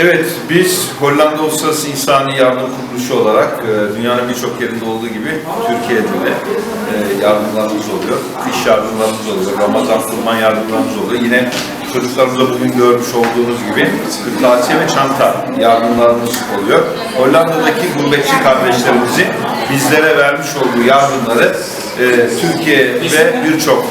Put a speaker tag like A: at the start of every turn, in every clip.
A: Evet, biz Hollanda Uluslararası İnsani Yardım Kuruluşu olarak e, dünyanın birçok yerinde olduğu gibi Türkiye'de de e, yardımlarımız oluyor. İş yardımlarımız oluyor, Ramazan kurban yardımlarımız oluyor. Yine çocuklarımıza bugün görmüş olduğunuz gibi kırtasiye ve çanta yardımlarımız oluyor. Hollanda'daki gurbetçi kardeşlerimizin bizlere vermiş olduğu yardımları e, Türkiye ve birçok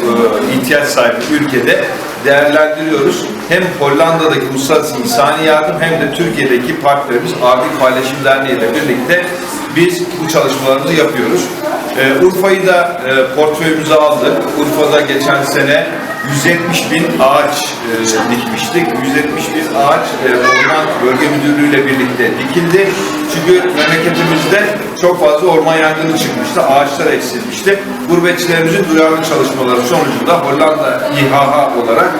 A: ihtiyaç sahibi ülkede değerlendiriyoruz. Hem Hollanda'daki Uluslararası İnsani Yardım hem de Türkiye'deki partnerimiz Adil Paylaşım Derneği ile birlikte biz bu çalışmalarımızı yapıyoruz. Ee, Urfa'yı da e, portföyümüze aldık. Urfa'da geçen sene 170 bin ağaç e, dikmiştik. 170 bin ağaç e, Orman Bölge Müdürlüğü ile birlikte dikildi. Çünkü memleketimizde çok fazla orman yangını çıkmıştı, ağaçlar eksilmişti. Gurbetçilerimizin duyarlı çalışmaları sonucunda Hollanda İHH olarak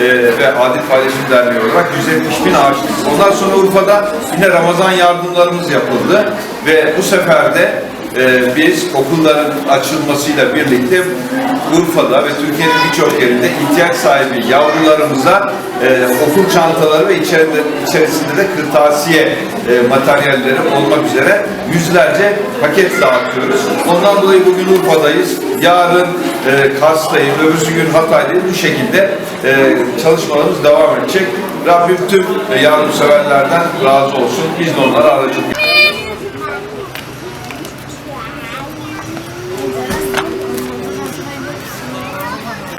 A: e, ve Adil Paylaşım Derneği olarak 170 bin ağaç diktik. Ondan sonra Urfa'da yine Ramazan yardımlarımız yapıldı ve bu sefer de e, biz okulların açılmasıyla birlikte Urfa'da ve Türkiye'nin birçok yerinde ihtiyaç sahibi yavrularımıza e, okul çantaları ve içeride, içerisinde de kırtasiye e, materyalleri olmak üzere yüzlerce paket dağıtıyoruz. Ondan dolayı bugün Urfa'dayız. Yarın e, Kars'tayız, öbürsü gün Hatay'dayız. Bu şekilde e, çalışmalarımız devam edecek. Rabbim tüm e, yardımseverlerden razı olsun. Biz de onlara aracılık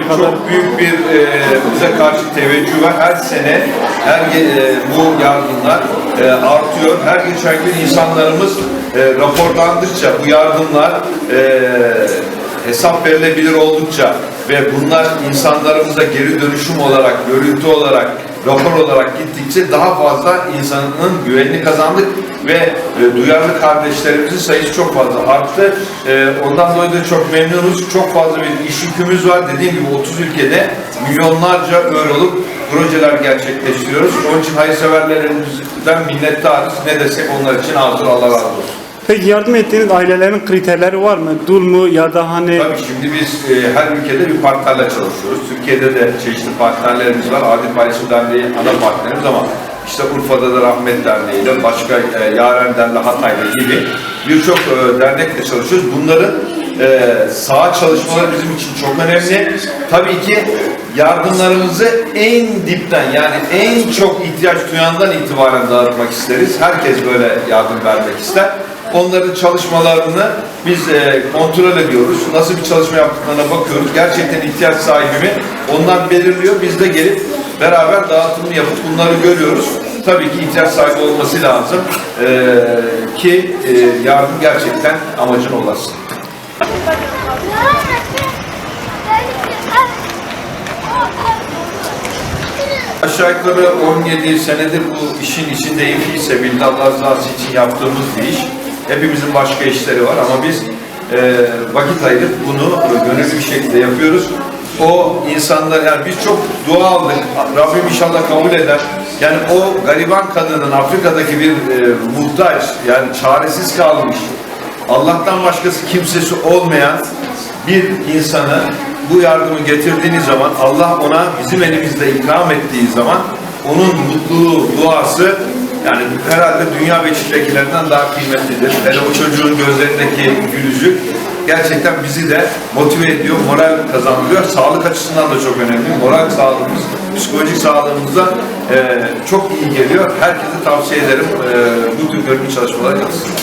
A: çok büyük bir e, bize karşı teveccüh var. Her sene her e, bu yardımlar e, artıyor. Her geçen gün insanlarımız e, raporlandıkça bu yardımlar e, hesap verilebilir oldukça ve bunlar insanlarımıza geri dönüşüm olarak, görüntü olarak, rapor olarak gittikçe daha fazla insanın güvenini kazandık ve e, duyarlı kardeşlerimizin sayısı çok fazla arttı. E, ondan dolayı da çok memnunuz. Çok fazla bir iş yükümüz var. Dediğim gibi 30 ülkede milyonlarca euroluk projeler gerçekleştiriyoruz. Onun için hayırseverlerimizden minnettarız. Ne desek onlar için azdır Allah razı olsun.
B: Peki yardım ettiğiniz ailelerin kriterleri var mı? Dul mu ya da hani
A: Tabii şimdi biz e, her ülkede bir partnerle çalışıyoruz. Türkiye'de de çeşitli partnerlerimiz var. Adil Paylaşım Derneği ana partnerimiz ama işte Urfa'da da Rahmet Derneği ile başka e, Yaren Derneği Hatay'da gibi birçok e, dernekle çalışıyoruz. Bunların e, saha çalışmaları bizim için çok önemli. Tabii ki yardımlarımızı en dipten yani en çok ihtiyaç duyandan itibaren dağıtmak isteriz. Herkes böyle yardım vermek ister. Onların çalışmalarını biz e, kontrol ediyoruz. Nasıl bir çalışma yaptıklarına bakıyoruz. Gerçekten ihtiyaç sahibi mi? Onlar belirliyor. Biz de gelip beraber dağıtımını yapıp bunları görüyoruz. Tabii ki ihtiyaç sahibi olması lazım e, ki e, yardım gerçekten amacına ulaşsın. Aşağı yukarı 17 senedir bu işin içindeyim. Ise bildi Allah rızası için yaptığımız bir iş. Hepimizin başka işleri var ama biz e, vakit ayırıp bunu gönüllü bir şekilde yapıyoruz. O insanlar yani biz çok dua aldık. Rabbim inşallah kabul eder. Yani o gariban kadının Afrika'daki bir e, muhtaç yani çaresiz kalmış. Allah'tan başkası kimsesi olmayan bir insanı bu yardımı getirdiğiniz zaman Allah ona bizim elimizde ikram ettiği zaman onun mutluluğu, duası yani herhalde dünya beşiktekilerinden daha kıymetlidir. Hele o çocuğun gözlerindeki gülücük gerçekten bizi de motive ediyor, moral kazandırıyor. Sağlık açısından da çok önemli. Moral sağlığımız, psikolojik sağlığımıza e, çok iyi geliyor. Herkese tavsiye ederim e, bu tür gönüllü çalışmalara katılsınlar.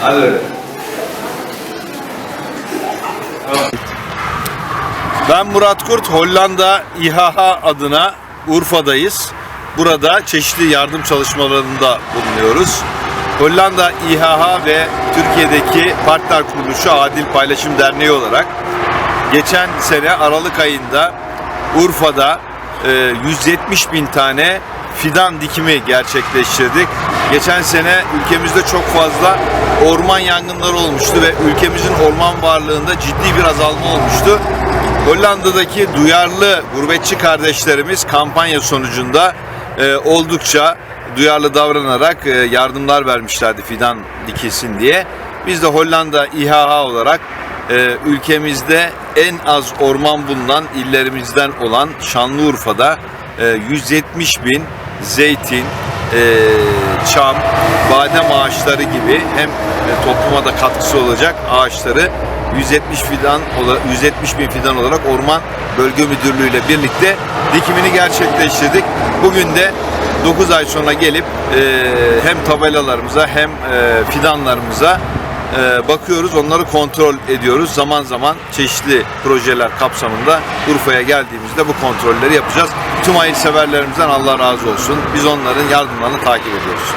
A: Hadi. Ben Murat Kurt, Hollanda İHH adına Urfa'dayız. Burada çeşitli yardım çalışmalarında bulunuyoruz. Hollanda İHH ve Türkiye'deki partner kuruluşu Adil Paylaşım Derneği olarak geçen sene Aralık ayında Urfa'da e, 170 bin tane fidan dikimi gerçekleştirdik. Geçen sene ülkemizde çok fazla orman yangınları olmuştu ve ülkemizin orman varlığında ciddi bir azalma olmuştu. Hollanda'daki duyarlı gurbetçi kardeşlerimiz kampanya sonucunda e, oldukça duyarlı davranarak e, yardımlar vermişlerdi fidan dikilsin diye. Biz de Hollanda İHH olarak e, ülkemizde en az orman bulunan illerimizden olan Şanlıurfa'da e, 170 bin zeytin, e, çam, badem ağaçları gibi hem topluma da katkısı olacak ağaçları 170 fidan ola- 170 bin fidan olarak Orman Bölge Müdürlüğü ile birlikte dikimini gerçekleştirdik. Bugün de 9 ay sonra gelip e, hem tabelalarımıza hem e, fidanlarımıza e, bakıyoruz, onları kontrol ediyoruz. Zaman zaman çeşitli projeler kapsamında Urfa'ya geldiğimizde bu kontrolleri yapacağız. Tüm hayırseverlerimizden Allah razı olsun. Biz onların yardımlarını takip ediyoruz.